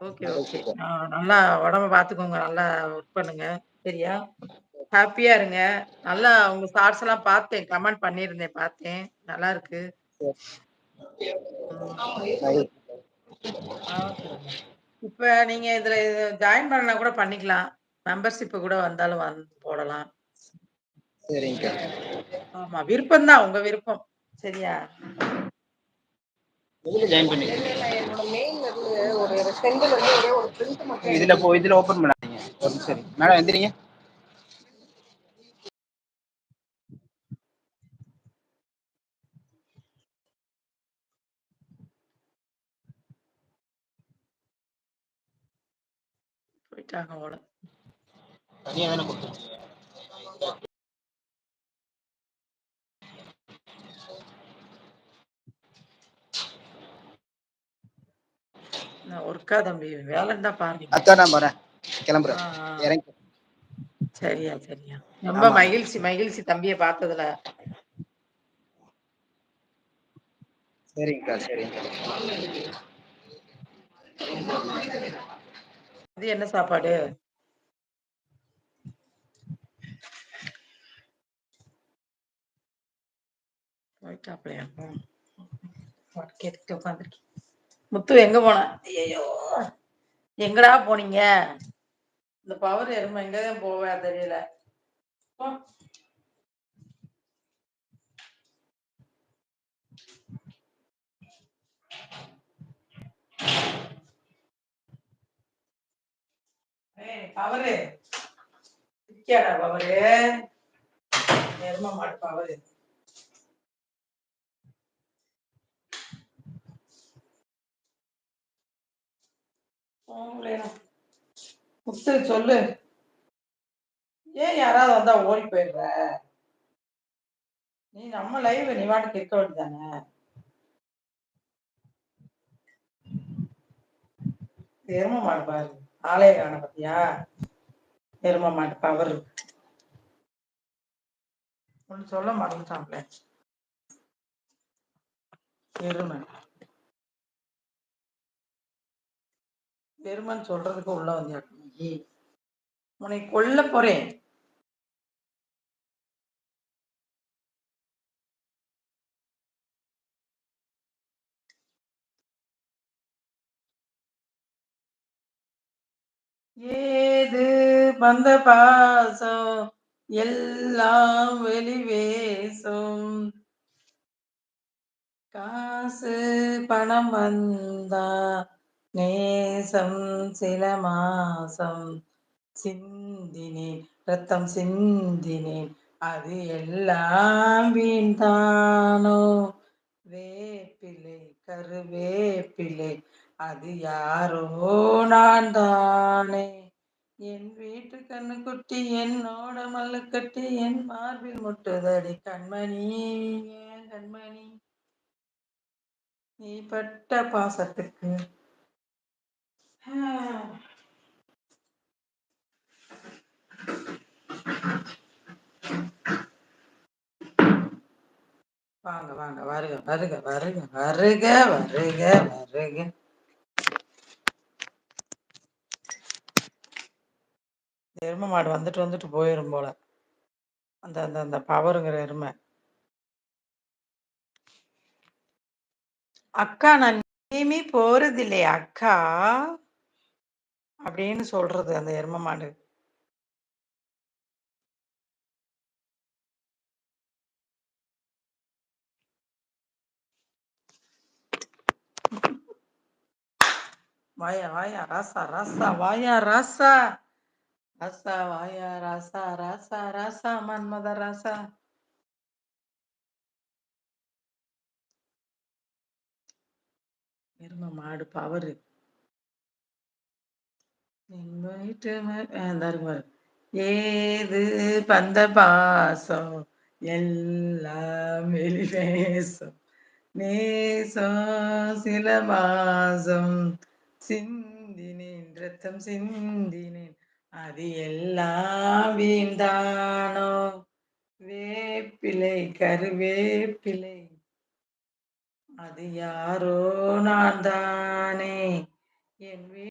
Okay, okay. நல்லா உடம்ப பார்த்துக்கோங்க. நல்லா ஒர்க் பண்ணுங்க. சரியா? ஹேப்பியா இருங்க. நல்லா உங்க ஷார்ட்ஸ்லாம் பார்த்தேன். கமெண்ட் பண்ணியிருந்தேன் பார்த்தேன். ஆ சரிங்க. இப்ப நீங்க இதுல ஜாயின் பண்ணா கூட பண்ணிக்கலாம். மெம்பர்ஷிப் கூட வந்தாலும் வந்து போடலாம். சரிங்கக்கா. ஆமா. விருப்பம் தான். உங்க விருப்பம். சரியா? ஜாயின் பண்ணீங்க? சென்ட்ல இருந்து ஒரே ஒரு பிரிண்ட் மட்டும் இதுல போ இதுல ஓபன் பண்ணாதீங்க. ஒரு இருங்க. மேடம் எந்திரிங்க. போயிட்டாங்க போல. தனியா தானே கொடுத்துருக்கீங்க. ஒர்க்கா தம்பி. வேலைன்னு தான் பாருங்க. அக்கா நான் வரேன். கிளம்புறேன். இறங்கி சரியா, சரியா. ரொம்ப. மகிழ்ச்சி, மகிழ்ச்சி தம்பிய பார்த்ததுல. சரிங்கக்கா, சரிங்கக்கா. அது என்ன சாப்பாடு? போயிட்டாப்லயா? கேட்டுட்டு உட்காந்துருக்கேன். முத்து எங்க போன? ஐயோ எங்கடா போனீங்க? இந்த பவர் எருமை எங்கதான் போவேன் தெரியல. ஏய் பவரு. பவரு? எரும மாடு பவரு. முத்து சொல்லு. ஏன் யாராவது வந்தா ஓடி போயிடுற? நீ நம்ம லைவ் நீ பாட்டுக்கு இருக்க வேண்டியதானே? எரும மாடு பாரு. ஆலய காண பாத்தியா? எரும மாடு பவர். ஒண்ணு சொல்ல மறந்துட்டாங்களே எருமை. எருமைன்னு சொல்றதுக்கு உள்ள வந்தியாக்கும் உன்னை கொல்ல போறேன். ஏது வந்த பாசம்? எல்லாம் வெளிவேசும் காசு பணம் வந்தா நேசம் சில மாசம் சிந்தினேன் ரத்தம் சிந்தினேன் அது எல்லாம் வீண்தானோ வேப்பிலை கருவேப்பிலை அது யாரோ நான் தானே? என் வீட்டு கண்ணு குட்டி என்னோட மல்லுக்கட்டி என் மார்பில் முட்டுதடி கண்மணி ஏன் கண்மணி? நீ பட்ட பாசத்துக்கு வாங்க வாங்க வருக வருக வருக வருக வருக வருக. எருமை மாடு வந்துட்டு வந்துட்டு போயிரும் போல. அந்த அந்த அந்த பவருங்கிற எருமை. அக்கா நான் இனிமே போறது இல்லையா அக்கா. அப்படின்னு சொல்றது அந்த எரும மாடு. வாயா வாயா ராசா ராசா வாயா ராசா. ராசா வாயா ராசா ராசா ராசா மன்மத ராசா. எரும மாடு பவரு எங்க வீட்டு மே- ஆ, இந்தா இருக்கு பாரு. ஏது பந்த பாசம்? எல்லாம் வெளிவேசம் நேசம். சில மாசம். சிந்தினேன் ரத்தம் சிந்தினேன் அது எல்லாம் வீண்தானோ வேப்பிலை கருவேப்பிலை. அது யாரோ நான் தானே? என் வீ